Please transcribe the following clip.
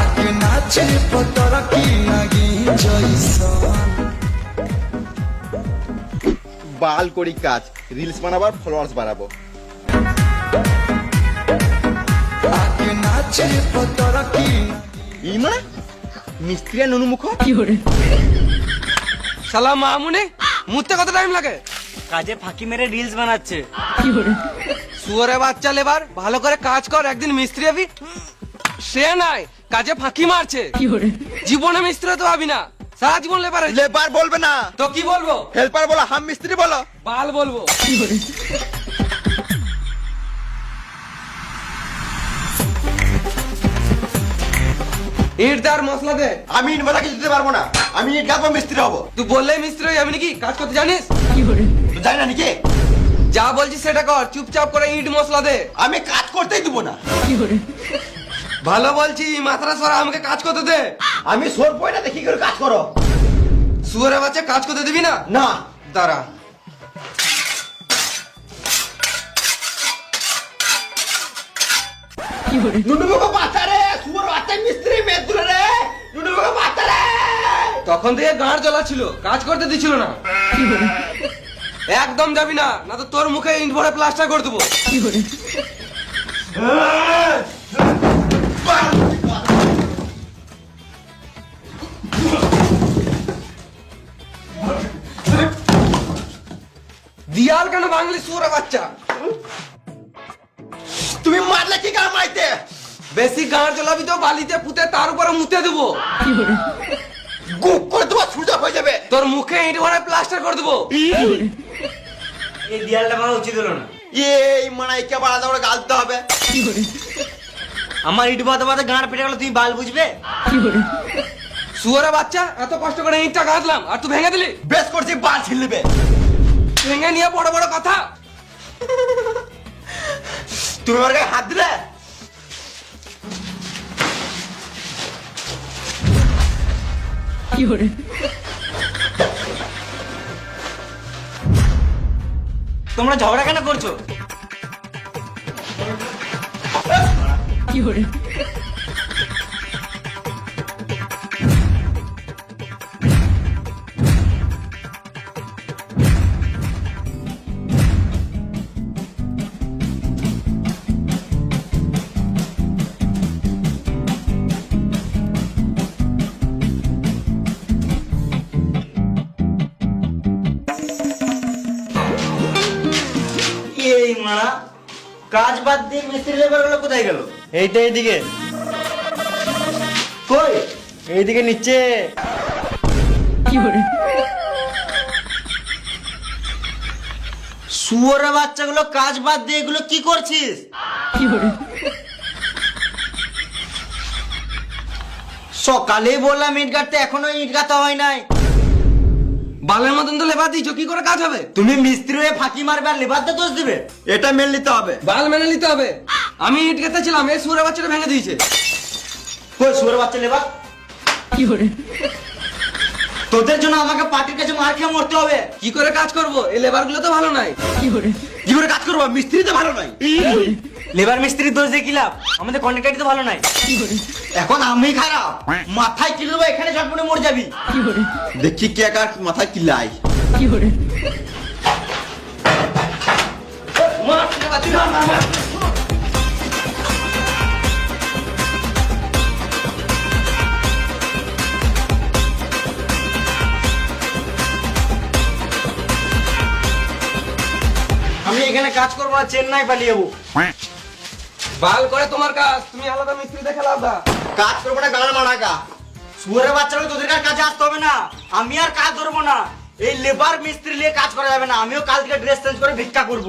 আগে নাচে পতর কি নাগি বাল করি কাজ রিলস বানাবার ফলোয়ার্স বাড়াবো নাচে পতর কি এই মানে? মিস্ত্রি আর ননুমুখ? শালা মামুনি মুততে কত টাইম লাগে? কাজে ফাঁকি মেরে রিলস বানাচ্ছে। শুয়ারে বাচ্চা লেবার ভালো করে কাজ কর একদিন মিস্ত্রি হবি। সে নাই কাজে ফাঁকি মারছে। জীবনে মিস্ত্রি তো ভাবি না সারা জীবন লেবার লেবার বলবে না। তো কি বলব? হেল্পার বলো হাম মিস্ত্রি বলো। বাল বলব। ইট দার মশলা দে। আমি ইট বালা কিছু দিতে পারব না। আমি ইট গাঁথবো মিস্ত্রি হব। তুই বললে মিস্ত্রি হয়ে যাবি নাকি? কাজ করতে জানিস? তো জানি না নাকি? যা বলছিস সেটা কর চুপচাপ করে ইট মশলা দে। আমি কাজ করতেই দিব না। ভালো বলছি মাথাটা সরা আমাকে কাজ করতে দে। আমি সোর পয়টা দেখি করে কাজ করো। শুয়ারে বাচ্চা কাজ করতে দিবি না? না। দাঁড়া। নুনুমুখ বাচ্চা রে সুর বাচ্চা মিস্ত্রি মেদুরে রে। নুনুমুখ বাচ্চা রে। তখন থেকে গাঁড় জ্বলা ছিল কাজ করতে দিছিল না। একদম যাবি না না তো তোর মুখে ইট ভরে প্লাস্টার করে দেবো। দিয়াল কেন বাংলি সুরে বাচ্চা? তুমি মারলে কি কাম আইতে বেশি গাঁড় জ্বলাবি তো বালিতে পুঁতে তার উপরে মুতে দেবো। গুপ করে তোমার সুজা হয়ে যাবে। তোর মুখে ইট ভরে প্লাস্টার করে দেবো। এই দেয়ালটা বানা উচিত হলো না। এই মানাইকে বাড়া দাওড়ে গালতে হবে। আমার ইট বাদে বাদে গাঁড় পেটে গেল তুমি বাল বুঝবে? শুয়ারে বাচ্চা এত কষ্ট করে ইটটা গাঁথলাম আর তুই ভেঙে দিলি? বেশ করছি বাল ছিলবে ভেঙে নিয়ে বড় বড় কথা। তুমি আমার গায়ে হাত দিলে? তোমরা ঝগড়া কেন করছ? এই কাজ বাদ দিয়ে মিস্ত্রি কোথায় গেল? এইটা এইদিকে। কই? এইদিকে নিচে। শুয়োরের বাচ্চাগুলো কাজ বাদ দিয়ে এগুলো কি করছিস? সকালেই বললাম ইট গাঁটতে এখনও ইট গাঁথা হয় নাই। বালের মতন তো লেবার দিয়েছ কি করে কাজ হবে? তুমি মিস্ত্রি হয়ে ফাঁকি মারবে আর লেবারদের দোষ দিবে? এটা মেনে নিতে হবে। বাল মেনে নিতে হবে। আমি ইট গেতেছিলাম এই সুরের বাচ্চাটা ভেঙে দিয়েছে। কই সুরের বাচ্চা লেবার? তোদের জন্য আমাকে পার্টির কাছে মার খেয়ে মরতে হবে। কি করে কাজ করব? এই লেবারগুলো তো ভালো নাই। কি করে? কাজ করব? মিস্ত্রি তো ভালো নাই। লেবার মিস্ত্রির দোষ দিয়ে কি লাভ? আমাদের কন্ট্রাক্টারই তো ভালো নাই। এখন আমি খারাপ। মাথায় কিলো দেবো এখানে ঝটপটে মরে যাবি। দেখি কে কার মাথায় কিলাই আমি এখানে কাজ করব না চেন্নাই পালিয়ে যাব। বাল করে তোমার কাজ তুমি আলাদা মিস্ত্রি দেখে আলাদা। কাজ করব না গান মারাকা শুয়ারের বাচ্চাকে তোদের আর কাজে আসতে হবে না। আমি আর কাজ ধরবো না। এই লেবার মিস্ত্রি নিয়ে কাজ করা যাবে না। আমিও কাল থেকে ড্রেস চেঞ্জ করে ভিক্ষা করব।